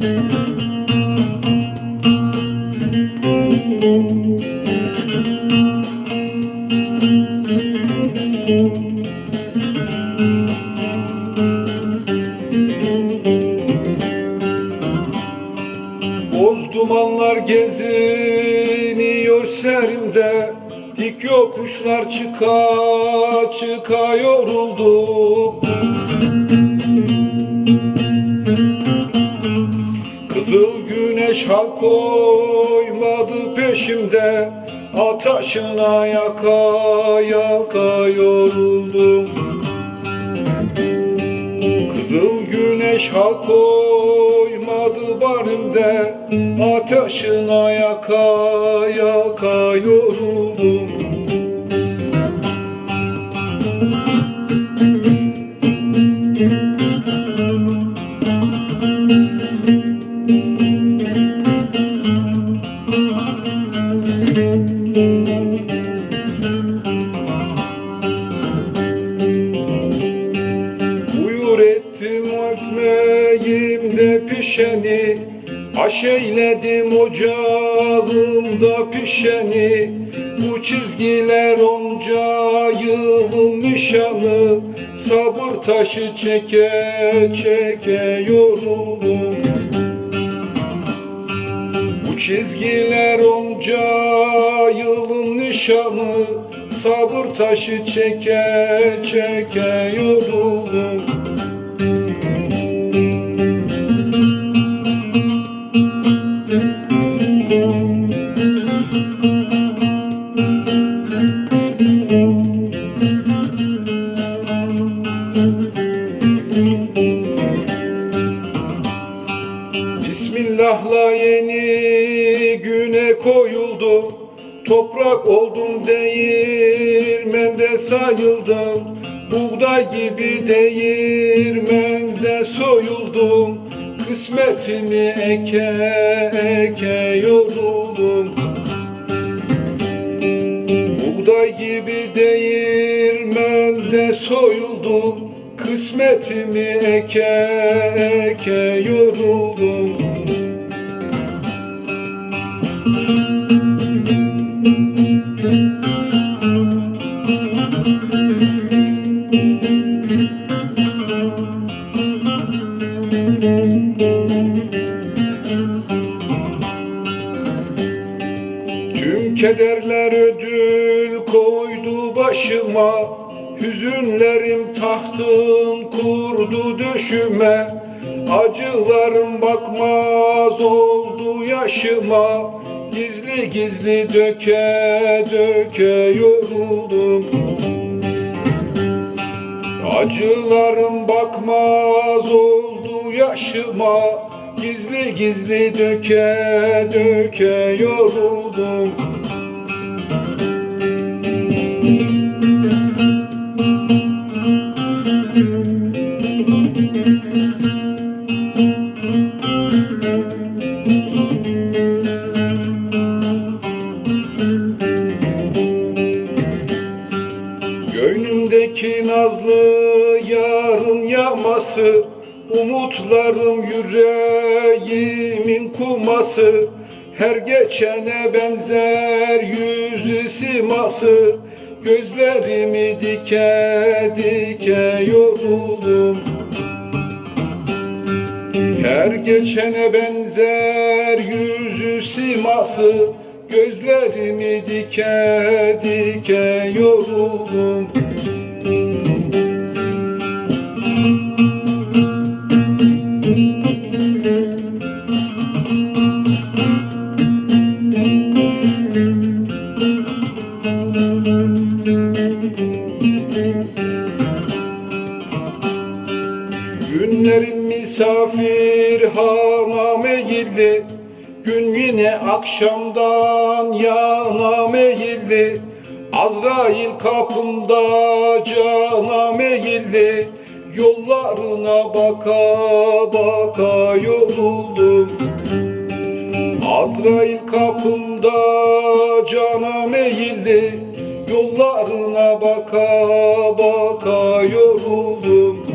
Boz dumanlar geziniyor serimde Dik yokuşlar çıka çıka yoruldum güneş hal koymadı peşimde Ataşına yaka yaka yoruldum. Kızıl güneş hal koymadı barimde Ateşine yaka yaka yoruldum pişeni Aş eyledim ocağımda pişeni. Bu çizgiler onca yılın nişanı Sabır taşı çeke çeke yoruldum bu çizgiler onca yılın nişanı Sabır taşı çeke çeke yoruldum Bismillah'la yeni güne koyuldu. Toprak oldum değirmende sayıldım. Buğday gibi değirmende soyuldum. Kısmetimi eke eke yoruldum. Buğday gibi değirmende soyuldum. Kısmetimi eke eke yoruldum Tüm kederler ödül koydu başıma. Hüzünlerim tahtın kurdu döşüme. Acılarım bakmaz oldu yaşıma. Gizli gizli döke döke yoruldum. Acılarım bakmaz oldu yaşıma Gizli gizli döke döke yoruldum. Gönlümdeki nazlı yarın yaması Umutlarım yüreğimin kuması Her geçene benzer yüzü siması. Gözlerimi dike dike yoruldum. Her geçene benzer yüzü siması Gözlerimi dike dike yoruldum Günlerim misafir hana meyilli Gün yine akşamdan yana meyilli Azrail kapımda cana meyilli Yollarına baka baka yoruldum Azrail kapımda cana meyilli Yollarına baka baka yoruldum